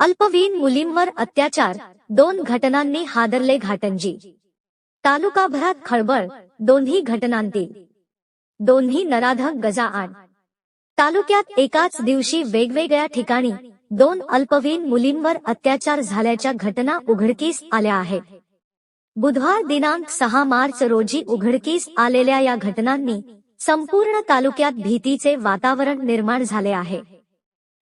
अल्पवीन मुलींवर अत्याचार दोन घटनांनी हादरले घाटंजी. तालुकाभरात खळबळ दोन्ही घटनांतील. दोन्ही नराधक गजाआड तालुक्यात एकाच दिवशी वेगवेगळ्या ठिकाणी दोन अल्पवीन मुलींवर अत्याचार झाल्याच्या घटना उघडकीस आल्या आहेत. बुधवार दिनांक सहा मार्च रोजी उघडकीस आलेल्या या घटनांनी संपूर्ण तालुक्यात भीतीचे वातावरण निर्माण झाले आहे.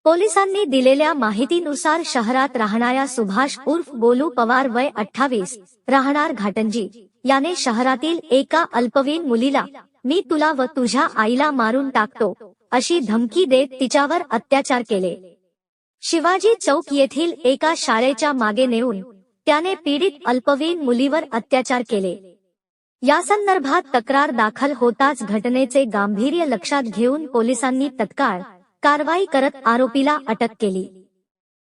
पोलिसांनी दिलेल्या माहितीनुसार शहरात राहणाऱ्या सुभाष उर्फ गोलू पवार वय अठ्ठावीस राहणार घाटंजी. याने शहरातील एका अल्पवीन मुलीला मी तुला व तुझ्या आईला मारून टाकतो अशी धमकी देत तिच्यावर अत्याचार केले. शिवाजी चौक येथील एका शाळेच्या मागे नेऊन त्याने पीडित अल्पवीन मुलीवर अत्याचार केले. या संदर्भात तक्रार दाखल होताच घटनेचे गांभीर्य लक्षात घेऊन पोलिसांनी तत्काळ कारवाई करत आरोपीला अटक केली.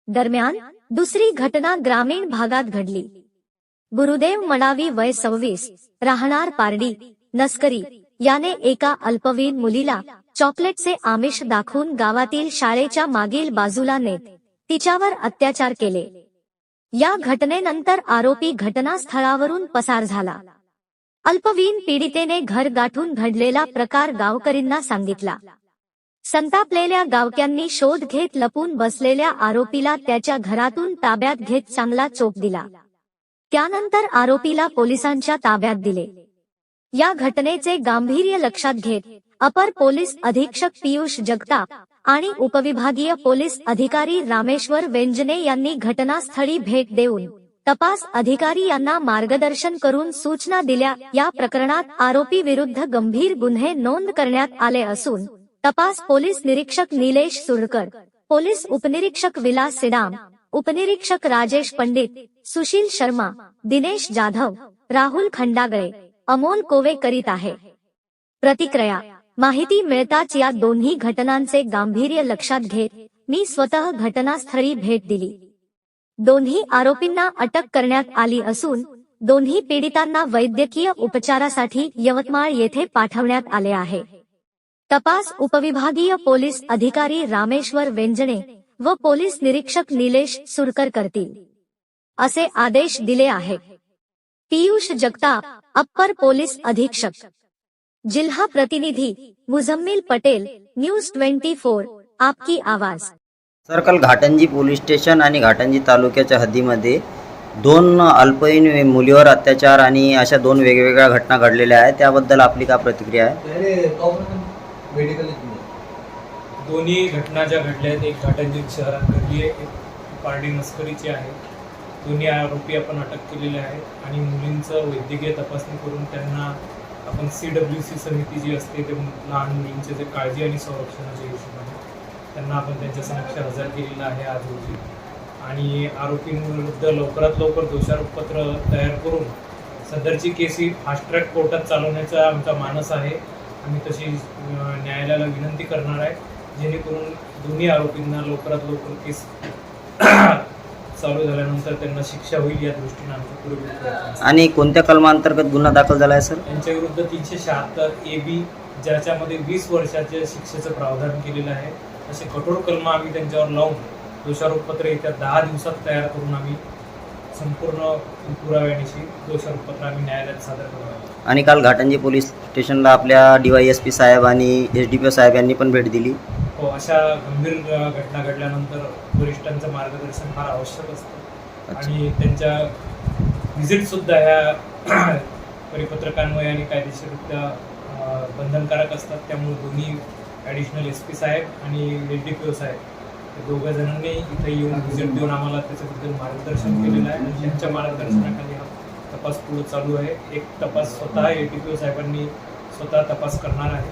दरम्यान दुसरी घटना ग्रामीण भागात घडली. गुरुदेव मडावी वय सव्वीस राहणार पारडी नस्करी याने एका अल्पवीन मुलीला चॉकलेटचे आमिष दाखवून गावातील शाळेच्या मागील बाजूला नेत तिच्यावर अत्याचार केले. या घटनेनंतर आरोपी घटनास्थळावरून पसार झाला. अल्पवीन पीडितेने घर गाठून घडलेला प्रकार गावकरींना सांगितला. संतापलेल्या गावक्यांनी शोध घेत लपून बसलेल्या आरोपीला त्याच्या घरातून ताब्यात घेत चांगला चोप दिला. त्यानंतर आरोपीला पोलिसांच्या ताब्यात दिले. या घटनेचे गांभीर्य लक्षात घेत अपर पोलीस अधीक्षक पियुष जगताप आणि उपविभागीय पोलीस अधिकारी रामेश्वर वेंजने यांनी घटनास्थळी भेट देऊन तपास अधिकारी यांना मार्गदर्शन करून सूचना दिल्या. या प्रकरणात आरोपी विरुद्ध गंभीर गुन्हे नोंद करण्यात आले असून तपास पोलीस निरीक्षक निलेश सुरकर, पोलीस उपनिरीक्षक विलास सिडाम, उपनिरीक्षक राजेश पंडित, सुशील शर्मा, दिनेश जाधव, राहुल खंडागळे, अमोल कोवे करीत आहे. प्रतिक्रिया, माहिती मिळताच या दोन्ही घटनांचे गांभीर्य लक्षात घेत, मी स्वतः घटनास्थळी भेट दिली. दोन्ही आरोपींना अटक करण्यात आली असून, दोन्ही पीडितांना वैद्यकीय उपचारासाठी यवतमाळ येथे पाठवण्यात आले आहे. तपास उपविभागीय पोलीस अधिकारी रामेश्वर वेंजणे व पोलीस निरीक्षक निलेश सुरकर करतील. असे आदेश दिले आहेत. पियुष जगताप अप्पर पोलीस अधीक्षक. जिल्हा प्रतिनिधी Muzammil Patel news twenty four आपकी आवाज. सर्कल घाटंजी पोलीस स्टेशन आणि घाटंजी तालुक्याच्या हद्दीमध्ये दोन अल्पवयीन मुलीवर अत्याचार आणि अशा दोन वेगवेगळ्या घटना घडलेल्या आहेत. त्याबद्दल आपली काय प्रतिक्रिया आहे? मेडिकल दोन्ही घटना ज्या घडल्या आहेत एक घाटंजी शहरात घडली आहे एक पारडी मस्करीची आहे. दोन्ही आरोपी आपण अटक केलेले आहेत आणि मुलींचं वैद्यकीय तपासणी करून त्यांना आपण सी डब्ल्यू सी समिती जी असते ते लहान मुलींचे जे काळजी आणि संरक्षणाच्या हिशोबाने त्यांना आपण त्यांच्या समक्ष हजर केलेलं आहे आज रोजी. आणि आरोपींविरुद्ध लवकरात लवकर दोषारोपपत्र तयार करून सदरची केस ही फास्ट ट्रॅक कोर्टात चालवण्याचा आमचा मानस आहे. आम्ही तशी न्यायालयाला विनंती करणार आहे जेणेकरून दोन्ही आरोपींना लवकरात लवकर केस चालू झाल्यानंतर त्यांना शिक्षा होईल या दृष्टीने आमचा असेल. आणि कोणत्या कलमांतर्गत गुन्हा दाखल झाला आहे सर त्यांच्या विरुद्ध तीनशे शहात्तर ए बी ज्याच्यामध्ये वीस वर्षाच्या शिक्षेचं प्रावधान केलेलं आहे असे कठोर कलम आम्ही त्यांच्यावर लावून दोषारोपपत्र येत्या दहा दिवसात तयार करून आम्ही संपूर्ण पुराव्यानिशी दोषारोपपत्र आम्ही न्यायालयात सादर करणार आणि काल घाटंजी पोलीस स्टेशनला आपल्या डीवाय एस पी साहेब आणि एस डी पी ओ साहेब यांनी पण भेट दिली. हो अशा गंभीर अ, घटना घडल्यानंतर वरिष्ठांचं मार्गदर्शन फार आवश्यक असतं. अच्छा. आणि त्यांच्या व्हिजिट सुद्धा ह्या परिपत्रकांमुळे आणि कायदेशीररित्या अ, बंधनकारक असतात. त्यामुळे दोन्ही ॲडिशनल एस पी साहेब आणि एस डी पी ओ साहेब दोघा जणांनी इथे येऊन व्हिजिट देऊन आम्हाला त्याच्याबद्दल मार्गदर्शन केलेलं आहे. आणि त्यांच्या मार्गदर्शनाखाली हा तपास पुढे चालू आहे. एक तपास स्वतः ए टी पी ओ साहेबांनी स्वतः तपास करणार आहे.